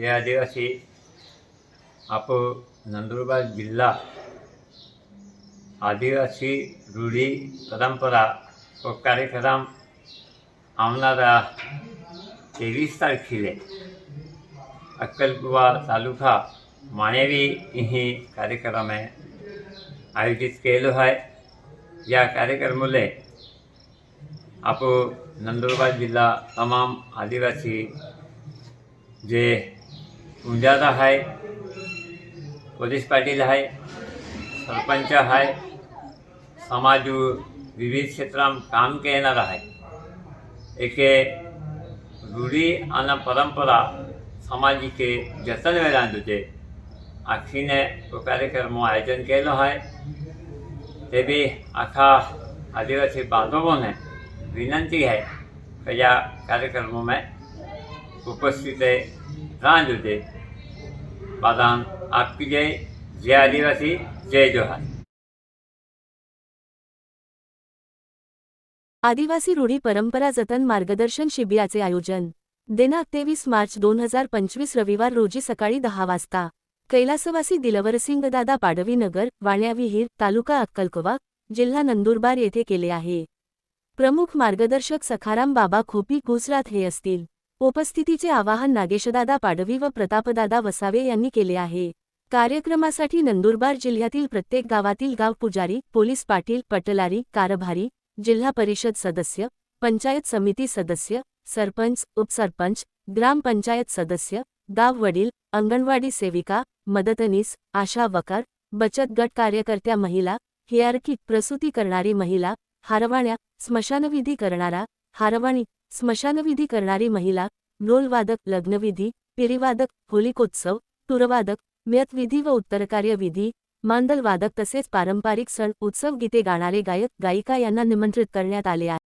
हे आदिवासी आप नंदुरबार जिल्हा आदिवासी रूढी परंपरा व कार्यक्रम आवणारा तेवीस तारखेला अक्कलकुवा तालुका माणेवी ही कार्यक्रम आहे आयोजित केलो आहे. या कार्यक्रमाला आप नंदुरबार जिल्हा तमाम आदिवासी जे सुजाता आहे पोलीस पाटील आहे सरपंच आहे समाज विविध क्षेत्रात काम केणार आहे एके रूढी आणि परंपरा समाजिके जतन वेळांदुचे आखीने तो कार्यक्रम आयोजन केलं आहे ते बी आखा आदिवासी बांधवांना विनंती आहे या कार्यक्रम में उपस्थित आहे जुटे बादाम आपकी जय जय आदिवासी जय जोहार। आदिवासी रूढी परंपरा जतन मार्गदर्शन शिबिराचे आयोजन. दिनांक तेवीस मार्च दोन हजार पंचवीस रविवार रोजी सकाळी दहा वाजता. कैलासवासी दिलवरसिंग दादा पाडवी नगर वाण्या विहीर तालुका अक्कलकोवा जिल्हा नंदुरबार येथे केले आहे. प्रमुख मार्गदर्शक सखाराम बाबा खोपी गुजरात हे असतील. उपस्थितीचे आवाहन नागेशदादा पाडवी व प्रतापदादा वसावे यांनी केले आहे. कार्यक्रमासाठी नंदुरबार जिल्ह्यातील प्रत्येक गावातील गाव पुजारी पोलीस पाटील पटलारी कारभारी जिल्हा परिषद सदस्य पंचायत समिती सदस्य सरपंच उपसरपंच ग्रामपंचायत सदस्य गाव वडील अंगणवाडी सेविका मदतनीस आशा वकार बचत गट कार्यकर्त्या महिला हियारकी प्रसूती करणारी महिला हारवाण्या स्मशानविधी करणारा हारवाणी स्मशानविधी करणारी महिला ढोलवादक लग्नविधी पिरीवादक होलिकोत्सव तुरवादक म्यतविधी व उत्तरकार्य विधी मांदलवादक तसेच पारंपरिक सण उत्सव गीते गाणारे गायक गायिका यांना निमंत्रित करण्यात आले आहे.